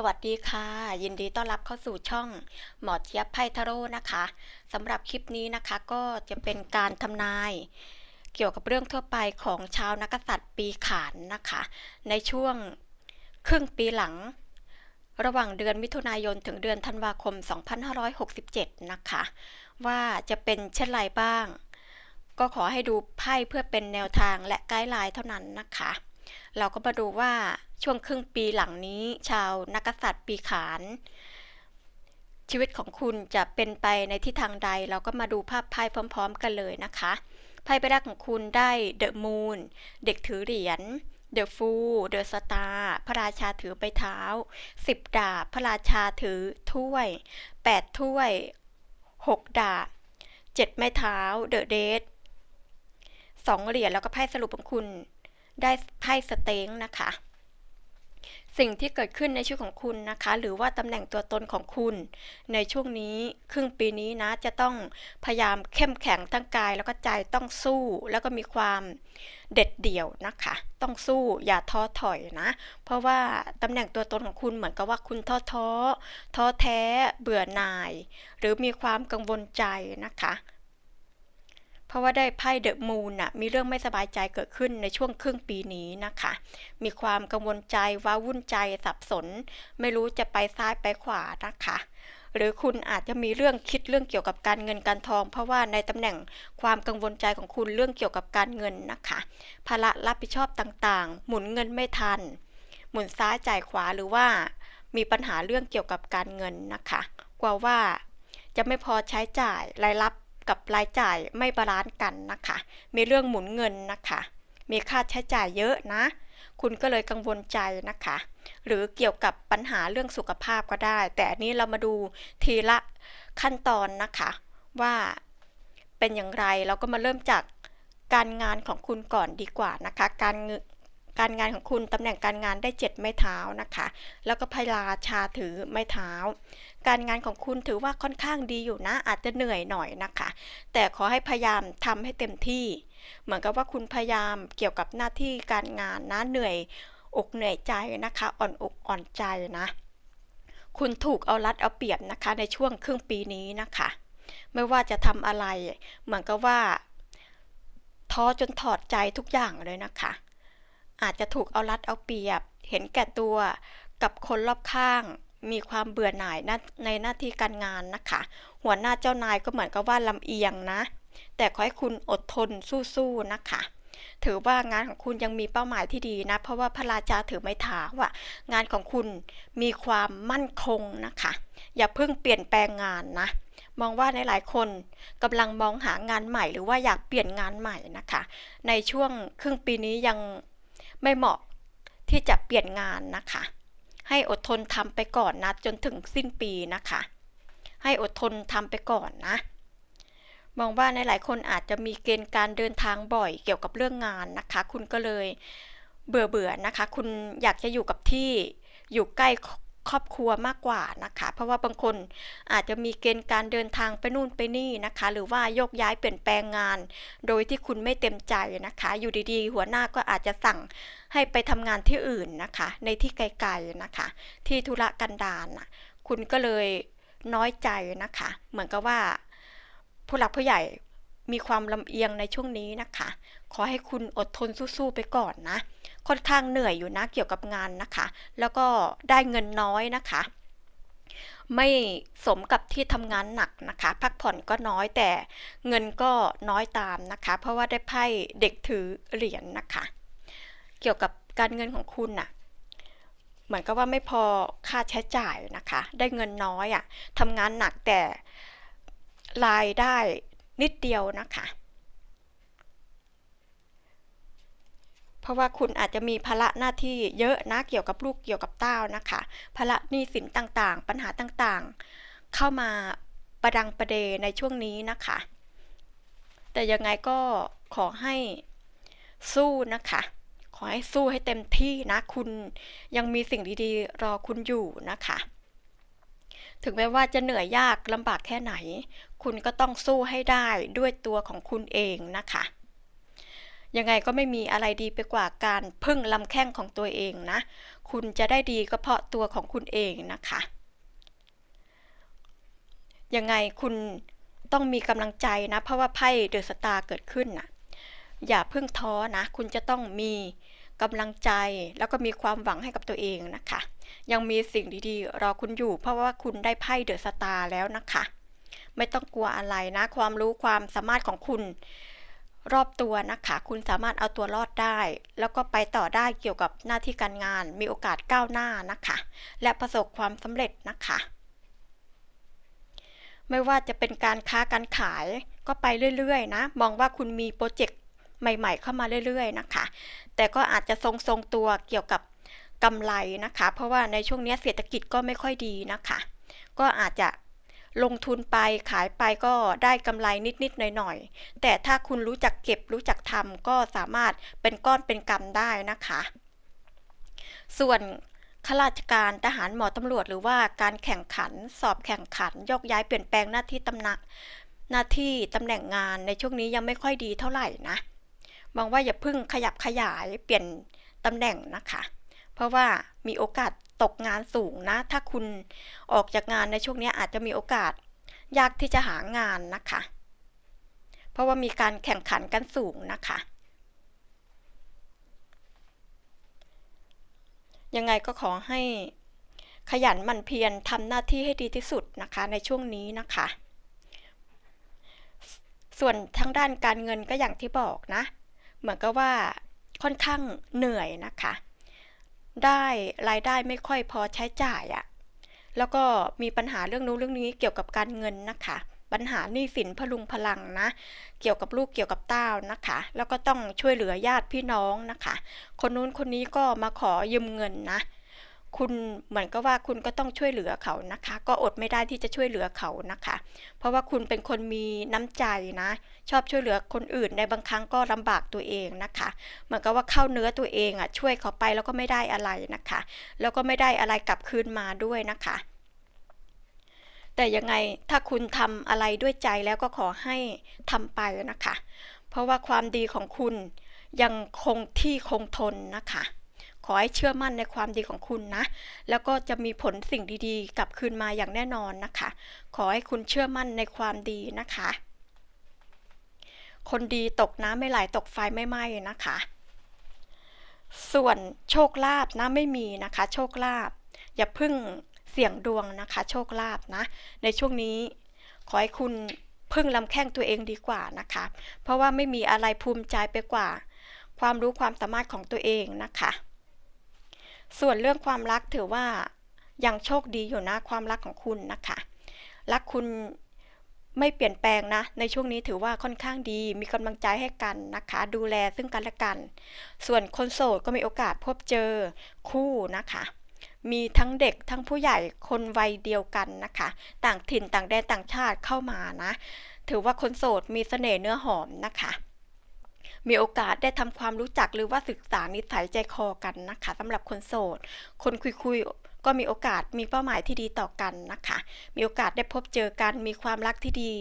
สวัสดีค่ะ ยินดีต้อนรับเข้าสู่ช่องหมอเจี๊ยบไพทาโร่นะคะสำหรับคลิปนี้นะคะก็จะเป็นการทำนาย เกี่ยวกับเรื่องทั่วไปของชาวนักกษัตริย์ปีขานนะคะ ในช่วงครึ่งปีหลัง ระหว่างเดือนมิถุนายนถึงเดือนธันวาคม 2567 นะคะ ว่าจะเป็นเช่นไรบ้าง ก็ขอให้ดูไพ่เพื่อเป็นแนวทางและไกด์ไลน์เท่านั้นนะคะ เราก็มาดูว่า ช่วงครึ่งปีหลังนี้ ชาวนักกษัตริย์ปีขาน ชีวิตของคุณจะเป็นไปในทิศทางใด เราก็มาดูภาพไพ่พร้อม ๆ กันเลยนะคะไพ่ใบแรกของคุณได้เดอะมูนเด็กถือเหรียญเดอะฟูเดอะสตาร์พระราชาถือใบเท้าสิบดาบพระราชาถือถ้วยแปดถ้วยหกดาบเจ็ดไม้เท้าเดอะเดทสองเหรียญแล้วก็ไพ่สรุปของคุณได้ไพ่สเต็งนะคะ สิ่งที่เกิดขึ้นในชีวิตของคุณนะคะ หรือว่าตำแหน่งตัวตนของคุณ ในช่วงนี้ครึ่งปีนี้นะจะต้องพยายามเข้มแข็งทั้งกาย แล้วก็ใจต้องสู้ แล้วก็มีความเด็ดเดี่ยวนะคะ ต้องสู้อย่าท้อถอยนะ เพราะว่าตำแหน่งตัวตนของคุณเหมือนกับว่าคุณท้อท้อท้อแท้ เบื่อหน่าย หรือมีความกังวลใจนะคะ เพราะว่าได้ไพ่เดอะมูนน่ะมีเรื่องไม่สบายใจเกิดขึ้นในช่วงครึ่งปีนี้นะคะ มีความกังวลใจว้าวุ่นใจสับสน ไม่รู้จะไปซ้ายไปขวานะคะหรือคุณอาจจะมีเรื่องคิดเรื่องเกี่ยวกับการเงินการทอง เพราะว่าในตำแหน่งความกังวลใจของคุณเรื่องเกี่ยวกับการเงินนะคะภาระรับผิดชอบต่างๆ หมุนเงินไม่ทัน หมุนซ้ายจ่ายขวาหรือว่า มีปัญหาเรื่องเกี่ยวกับการเงินนะคะ กลัวว่าจะไม่พอใช้จ่ายรายรับ กับรายจ่ายไม่บาลานซ์กันนะคะ มีเรื่องหมุนเงินนะคะ มีค่าใช้จ่ายเยอะนะ คุณก็เลยกังวลใจนะคะ หรือเกี่ยวกับปัญหาเรื่องสุขภาพก็ได้ แต่อันนี้เรามาดูทีละขั้นตอนนะคะ ว่าเป็นอย่างไรเราก็มาเริ่มจากการงานของคุณก่อนดีกว่านะคะ การเงิน การงานของคุณตำแหน่งการงานได้เจ็ดไม้เท้านะคะ แล้วก็พระราชาถือไม้เท้า การงานของคุณถือว่าค่อนข้างดีอยู่นะ อาจจะเหนื่อยหน่อยนะคะ แต่ขอให้พยายามทำให้เต็มที่ เหมือนกับว่าคุณพยายามเกี่ยวกับหน้าที่การงานนะเหนื่อยอกเหนื่อยใจนะคะ อ่อนอกอ่อนใจนะ คุณถูกเอารัดเอาเปรียบนะคะ ในช่วงครึ่งปีนี้นะคะ ไม่ว่าจะทำอะไร เหมือนกับว่าท้อจนถอดใจทุกอย่างเลยนะคะ อาจจะถูกเอารัดเอาเปรียบ เห็นแก่ตัวกับคนรอบข้าง มีความเบื่อหน่ายในหน้าที่การงานนะคะ หัวหน้าเจ้านายก็เหมือนกับว่าลำเอียงนะ แต่ขอให้คุณอดทนสู้ๆนะคะถือว่างานของคุณยังมีเป้าหมายที่ดีนะ เพราะว่าพระราชาถือไม้เท้าว่างานของคุณมีความมั่นคงนะคะ อย่าเพิ่งเปลี่ยนแปลงงานนะ มองว่าในหลายคนกำลังมองหางานใหม่ หรือว่าอยากเปลี่ยนงานใหม่นะคะ ในช่วงครึ่งปีนี้ยัง ไม่เหมาะที่จะเปลี่ยนงานนะคะ ให้อดทนทำไปก่อนนะจนถึงสิ้นปีนะคะ ให้อดทนทำไปก่อนนะ มองว่าในหลายคนอาจจะมีเกณฑ์การเดินทางบ่อยเกี่ยวกับเรื่องงานนะคะ คุณก็เลยเบื่อเบื่อนะคะ คุณอยากจะอยู่กับที่อยู่ใกล้ ครอบครัวมากกว่านะคะ เพราะว่าบางคนอาจจะมีเกณฑ์การเดินทางไปนู่นไปนี่นะคะ หรือว่าโยกย้ายเปลี่ยนแปลงงาน โดยที่คุณไม่เต็มใจนะคะ อยู่ดีๆ หัวหน้าก็อาจจะสั่งให้ไปทำงานที่อื่นนะคะ ในที่ไกลๆนะคะ ที่ธุระกันดารนะคุณก็เลยน้อยใจนะคะ เหมือนกับว่า ผู้หลักผู้ใหญ่มีความลำเอียงในช่วงนี้นะคะ ขอให้คุณอดทนสู้ๆไปก่อนนะ ค่อนข้างเหนื่อยอยู่นะเกี่ยวกับงานนะคะ แล้วก็ได้เงินน้อยนะคะ ไม่สมกับที่ทำงานหนักนะคะ พักผ่อนก็น้อยแต่เงินก็น้อยตามนะคะ เพราะว่าได้ไพ่เด็กถือเหรียญนนะคะ เกี่ยวกับการเงินของคุณน่ะเหมือนกับว่าไม่พอค่าใช้จ่ายนะคะ ได้เงินน้อยอะ่ะทำงานหนักแต่รายได้นิดเดียวนะคะ เพ ราะว่าคุณอาจจะมีภาระหน้าที่เยอะนะเกี่ยวกับลูกเกี่ยวกับเต้านะคะภาระหนี้สินต่างๆ ปัญหาต่างๆ เข้ามาประดังประเดในช่วงนี้นะคะ แต่ยังไงก็ขอให้สู้นะคะ ขอให้สู้ให้เต็มที่นะคุณยังมีสิ่งดีๆ รอคุณอยู่นะคะ ถึงแม้ว่าจะเหนื่อยยากลำบากแค่ไหน คุณก็ต้องสู้ให้ได้ด้วยตัวของคุณเองนะคะ ยังไงก็ไม่มีอะไรดีไปกว่าการพึ่งลำแข้งของตัวเองนะ คุณจะได้ดีก็เพราะตัวของคุณเองนะคะ ยังไงคุณต้องมีกำลังใจนะ เพราะว่าไพ่เดอะสตาร์เกิดขึ้นนะอย่าเพิ่งท้อนะ คุณจะต้องมีกำลังใจแล้วก็มีความหวังให้กับตัวเองนะคะ ยังมีสิ่งดีๆ รอคุณอยู่ เพราะว่าคุณได้ไพ่เดอะสตาร์แล้วนะคะ ไม่ต้องกลัวอะไรนะ ความรู้ความสามารถของคุณ รอบตัวนะคะ คุณสามารถเอาตัวรอดได้ แล้วก็ไปต่อได้เกี่ยวกับหน้าที่การงาน มีโอกาสก้าวหน้านะคะ และประสบความสำเร็จนะคะ ไม่ว่าจะเป็นการค้าการขายก็ไปเรื่อยๆนะ มองว่าคุณมีโปรเจกต์ใหม่ ๆ เข้ามาเรื่อย ๆ นะคะ แต่ก็อาจจะทรงๆตัวเกี่ยวกับกำไรนะคะ เพราะว่าในช่วงนี้เศรษฐกิจก็ไม่ค่อยดีนะคะ ก็อาจจะ ลงทุนไปขายไปก็ได้กำไรนิดๆหน่อยๆ แต่ถ้าคุณรู้จักเก็บรู้จักทำก็สามารถเป็นก้อนเป็นกำได้นะคะ ส่วนข้าราชการทหารหมอตำรวจหรือว่าการแข่งขันสอบแข่งขันยกย้ายเปลี่ยนแปลงหน้าที่ตำหนักหน้าที่ตำแหน่งงานในช่วงนี้ยังไม่ค่อยดีเท่าไหร่นะมองว่าอย่าพึ่งขยับขยายเปลี่ยนตำแหน่งนะคะ เพราะว่ามีโอกาส ตกงานสูงนะ ถ้าคุณออกจากงานในช่วงนี้อาจจะมีโอกาส ยากที่จะหางานนะคะ เพราะว่ามีการแข่งขันกันสูงนะคะ ยังไงก็ขอให้ขยันหมั่นเพียรทำหน้าที่ให้ดีที่สุดนะคะในช่วงนี้นะคะ ส่วนทางด้านการเงินก็อย่างที่บอกนะ เหมือนกับว่าค่อนข้างเหนื่อยนะคะ ได้รายได้ไม่ค่อยพอใช้จ่ายอะ่ะแล้วก็มีปัญหาเรื่องนู้นเรื่องนี้เกี่ยวกับการเงินนะคะ ปัญหาหนี้สินพลุงพลังนะ เกี่ยวกับลูกเกี่ยวกับเต้านะคะ แล้วก็ต้องช่วยเหลือญาติพี่น้องนะคะ คนนู้นคนนี้ก็มาขอยืมเงินนะ คุณเหมือนกับว่าคุณก็ต้องช่วยเหลือเขานะคะ ก็อดไม่ได้ที่จะช่วยเหลือเขานะคะ เพราะว่าคุณเป็นคนมีน้ำใจนะ ชอบช่วยเหลือคนอื่นในบางครั้งก็ลำบากตัวเองนะคะ เหมือนกับว่าเข้าเนื้อตัวเองอะช่วยเขาไปแล้วก็ไม่ได้อะไรนะคะ แล้วก็ไม่ได้อะไรกลับคืนมาด้วยนะคะ แต่ยังไงถ้าคุณทำอะไรด้วยใจแล้วก็ขอให้ทำไปนะคะ เพราะว่าความดีของคุณยังคงที่คงทนนะคะ ขอให้เชื่อมั่นในความดีของคุณนะ แล้วก็จะมีผลสิ่งดีๆ กลับคืนมาอย่างแน่นอนนะคะ ขอให้คุณเชื่อมั่นในความดีนะคะ คนดีตกน้ำไม่ไหลตกไฟไม่ไหม้นะคะ ส่วนโชคลาภนะไม่มีนะคะ โชคลาภอย่าพึ่งเสี่ยงดวงนะคะ โชคลาภนะ ในช่วงนี้ ขอให้คุณพึ่งลำแข้งตัวเองดีกว่านะคะ เพราะว่าไม่มีอะไรภูมิใจไปกว่า ความรู้ความสามารถของตัวเองนะคะ ส่วนเรื่องความรักถือว่ายังโชคดีอยู่นะความรักของคุณนะคะ รักคุณไม่เปลี่ยนแปลงนะ ในช่วงนี้ถือว่าค่อนข้างดี มีกำลังใจให้กันนะคะ ดูแลซึ่งกันและกัน ส่วนคนโสดก็มีโอกาสพบเจอคู่นะคะ มีทั้งเด็กทั้งผู้ใหญ่คนวัยเดียวกันนะคะ ต่างถิ่นต่างแดนต่างชาติเข้ามานะ ถือว่าคนโสดมีเสน่ห์เนื้อหอมนะคะ มีโอกาสได้ทำความรู้จักหรือว่าศึกษานิสัยใจคอกันนะคะสำหรับคนโสด คนคุยๆก็มีโอกาสมีเป้าหมายที่ดีต่อกันนะคะ มีโอกาสได้พบเจอกันมีความรักที่ดี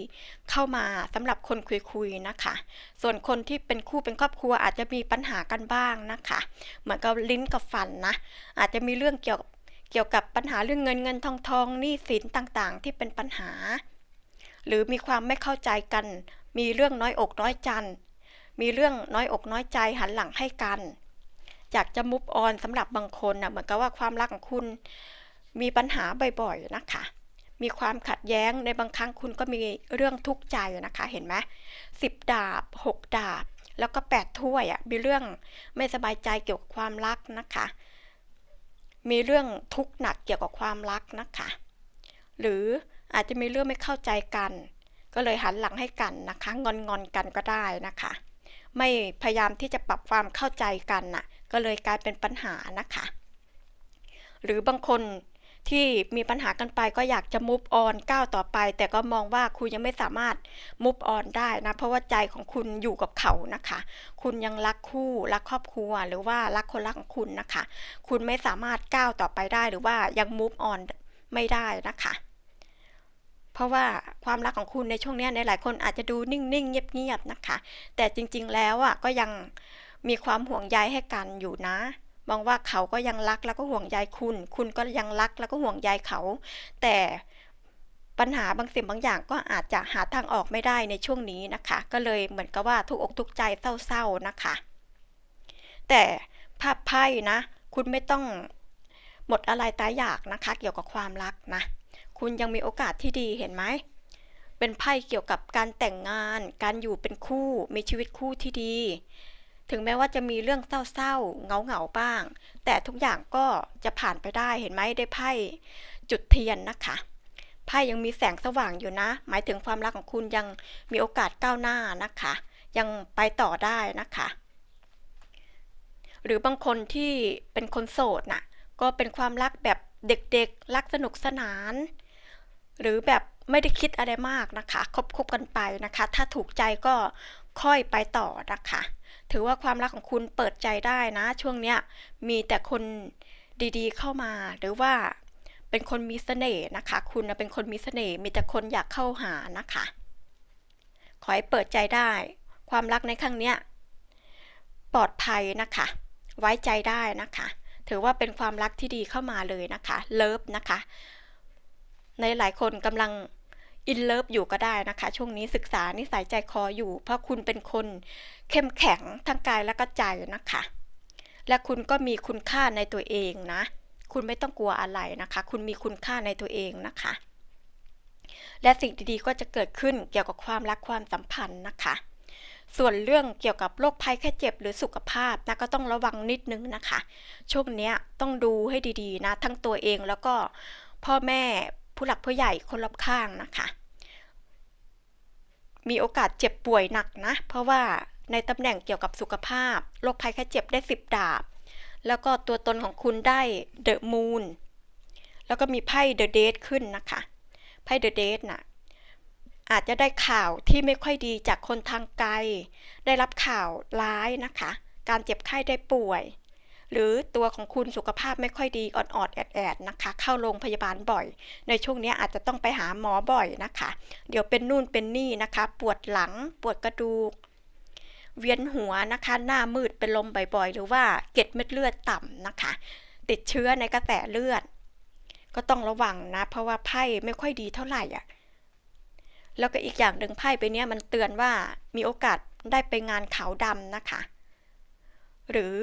เข้ามาสำหรับคนคุยๆนะคะ ส่วนคนที่เป็นคู่เป็นครอบครัวอาจจะมีปัญหากันบ้างนะคะ เหมือนกับลิ้นกับฟันนะ อาจจะมีเรื่องเกี่ยวเกี่ยวกับปัญหาเรื่องเงินเงินทองทองหนี้สินต่างๆ ที่เป็นปัญหา หรือมีความไม่เข้าใจกัน มีเรื่องน้อยอกน้อยจัน มีเรื่องน้อยอกน้อยใจหันหลังให้กัน อยากจะมุฟออนสำหรับบางคนนะเหมือนกับว่าความรักของคุณมีปัญหาบ่อยๆนะคะ มีความขัดแย้งในบางครั้งคุณก็มีเรื่องทุกข์ใจนะคะ เห็นไหมสิบดาบหกดาบ แล้วก็แปดถ้วยอะ มีเรื่องไม่สบายใจเกี่ยวกับความรักนะคะ มีเรื่องทุกข์หนักเกี่ยวกับความรักนะคะ หรืออาจจะมีเรื่องไม่เข้าใจกัน ก็เลยหันหลังให้กันนะคะ งอนงอนกันก็ได้นะคะ ไม่พยายามที่จะปรับความเข้าใจกันน่ะ ก็เลยกลายเป็นปัญหานะคะ หรือบางคนที่มีปัญหากันไปก็อยากจะมุฟออนก้าวต่อไป แต่ก็มองว่าคุณยังไม่สามารถมุฟออนได้นะ เพราะว่าใจของคุณอยู่กับเขานะคะ คุณยังรักคู่รักครอบครัว หรือว่ารักคนรักของคุณนะคะ คุณไม่สามารถก้าวต่อไปได้หรือว่ายังมุฟออนไม่ได้นะคะ เพราะว่าความรักของคุณในช่วงนี้ในหลายคนอาจจะดูนิ่งๆ เงียบๆนะคะ แต่จริงๆแล้วอะก็ยังมีความห่วงใยให้กันอยู่นะมองว่าเขาก็ยังรักแล้วก็ห่วงใยคุณ คุณก็ยังรักแล้วก็ห่วงใยเขา แต่ปัญหาบางสิ่งบางอย่างก็อาจจะหาทางออกไม่ได้ในช่วงนี้นะคะ ก็เลยเหมือนกับว่าทุกอกทุกใจเศร้าๆนะคะ แต่ภาพไพ่นะ คุณไม่ต้องหมดอะไรตายอยากนะคะ เกี่ยวกับความรักนะ คุณยังมีโอกาสที่ดีเห็นไหม เป็นไพ่เกี่ยวกับการแต่งงาน การอยู่เป็นคู่ มีชีวิตคู่ที่ดี ถึงแม้ว่าจะมีเรื่องเศร้าๆเหงาๆบ้าง แต่ทุกอย่างก็จะผ่านไปได้เห็นไหมได้ไพ่จุดเทียนนะคะ ไพ่ยังมีแสงสว่างอยู่นะ หมายถึงความรักของคุณยังมีโอกาสก้าวหน้านะคะ ยังไปต่อได้นะคะหรือบางคนที่เป็นคนโสดน่ะ ก็เป็นความรักแบบเด็กๆ รักสนุกสนาน หรือแบบไม่ได้คิดอะไรมากนะคะคบคบกันไปนะคะ ถ้าถูกใจก็ค่อยไปต่อนะคะ ถือว่าความรักของคุณเปิดใจได้นะ ช่วงเนี้ยมีแต่คนดีๆ เข้ามาหรือว่าเป็นคนมีเสน่ห์นะคะ คุณเป็นคนมีเสน่ห์มีแต่คนอยากเข้าหานะคะ ขอให้เปิดใจได้ ความรักในครั้งเนี้ยปลอดภัยนะคะ ไว้ใจได้นะคะ ถือว่าเป็นความรักที่ดีเข้ามาเลยนะคะ เลิฟนะคะ ในหลายคนกำลังอินเลิฟอยู่ก็ได้นะคะ ช่วงนี้ศึกษานิสัยใจคออยู่ เพราะคุณเป็นคนเข้มแข็งทั้งกายและก็ใจนะคะ และคุณก็มีคุณค่าในตัวเองนะ คุณไม่ต้องกลัวอะไรนะคะ คุณมีคุณค่าในตัวเองนะคะ และสิ่งดีๆก็จะเกิดขึ้นเกี่ยวกับความรักความสัมพันธ์นะคะ ส่วนเรื่องเกี่ยวกับโรคภัยแค่เจ็บหรือสุขภาพนะก็ต้องระวังนิดนึงนะคะ ช่วงนี้ต้องดูให้ดีๆนะ ทั้งตัวเองแล้วก็พ่อแม่ ผู้หลักผู้ใหญ่คนรอบข้างนะคะ มีโอกาสเจ็บป่วยหนักนะ เพราะว่าในตำแหน่งเกี่ยวกับสุขภาพโรคภัยแค่เจ็บได้สิบดาบ แล้วก็ตัวตนของคุณได้เดอะมูนแล้วก็มีไพ่เดอะเดทขึ้นนะคะไพ่เดอะเดทน่ะอาจจะได้ข่าวที่ไม่ค่อยดีจากคนทางไกล ได้รับข่าวร้ายนะคะ การเจ็บไข้ได้ป่วย หรือตัวของคุณสุขภาพไม่ค่อยดีอ่อนๆแอดๆนะคะ เข้าโรงพยาบาลบ่อย ในช่วงนี้อาจจะต้องไปหาหมอบ่อยนะคะ เดี๋ยวเป็นนู่นเป็นนี่นะคะ ปวดหลังปวดกระดูก เวียนหัวนะคะ หน้ามืดเป็นลมบ่อยๆ หรือว่าเกล็ดเม็ดเลือดต่ำนะคะ ติดเชื้อในกระแสเลือด ก็ต้องระวังนะ เพราะว่าไพ่ไม่ค่อยดีเท่าไหร่อะแล้วก็อีกอย่างหนึ่งไพ่ไปเนี้ยมันเตือนว่ามีโอกาสได้ไปงานขาวดำนะคะ หรือ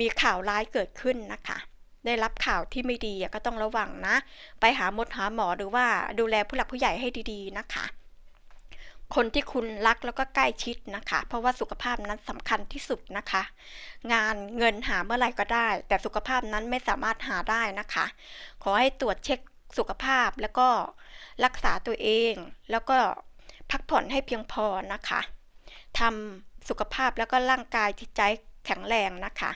มีข่าวร้ายเกิดขึ้นนะคะ ได้รับข่าวที่ไม่ดีก็ต้องระวังนะ ไปหาหมดหาหมอหรือว่าดูแลผู้หลักผู้ใหญ่ให้ดีๆนะคะ คนที่คุณรักแล้วก็ใกล้ชิดนะคะ เพราะว่าสุขภาพนั้นสำคัญที่สุดนะคะ งานเงินหาเมื่อไหร่ก็ได้ แต่สุขภาพนั้นไม่สามารถหาได้นะคะ ขอให้ตรวจเช็คสุขภาพแล้วก็รักษาตัวเอง แล้วก็พักผ่อนให้เพียงพอนะคะทำสุขภาพแล้วก็ร่างกายจิตใจ แข็งแรงนะคะ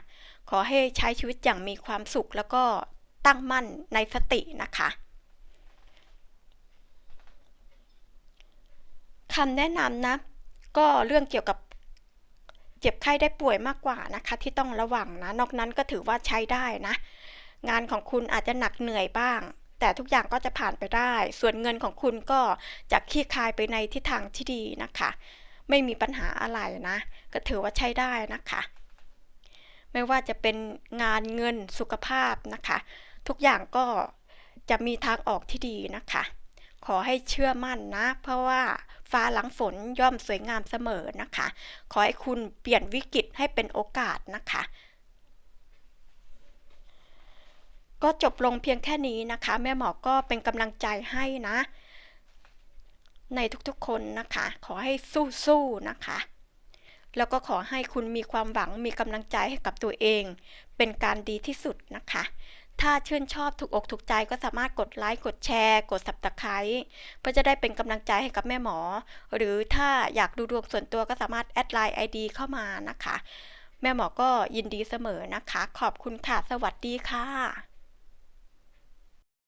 ขอให้ใช้ชีวิตอย่างมีความสุขแล้วก็ตั้งมั่นในสตินะคะคำแนะนำนะ ก็เรื่องเกี่ยวกับเจ็บไข้ได้ป่วยมากกว่านะคะ ที่ต้องระวังนะ นอกนั้นก็ถือว่าใช้ได้นะ งานของคุณอาจจะหนักเหนื่อยบ้าง แต่ทุกอย่างก็จะผ่านไปได้ ส่วนเงินของคุณก็จะคลี่คลายไปในทิศทางที่ดีนะคะ ไม่มีปัญหาอะไรนะ ก็ถือว่าใช้ได้นะคะ ไม่ว่าจะเป็นงานเงินสุขภาพนะคะ ทุกอย่างก็จะมีทางออกที่ดีนะคะ ขอให้เชื่อมั่นนะ เพราะว่าฟ้าหลังฝนย่อมสวยงามเสมอนะคะ ขอให้คุณเปลี่ยนวิกฤตให้เป็นโอกาสนะคะ ก็จบลงเพียงแค่นี้นะคะ แม่หมอก็เป็นกำลังใจให้นะ ในทุกๆคนนะคะ ขอให้สู้ๆนะคะ แล้วก็ขอให้คุณมีความหวังมีกำลังใจให้กับตัวเอง เป็นการดีที่สุดนะคะ ถ้าชื่นชอบถูกอกถูกใจก็สามารถกดไลค์กดแชร์ กด subscribe เพื่อจะได้เป็นกำลังใจให้กับแม่หมอ หรือถ้าอยากดูดวงส่วนตัวก็สามารถแอดไลน์ ID เข้ามานะคะ แม่หมอก็ยินดีเสมอนะคะ ขอบคุณค่ะ สวัสดีค่ะ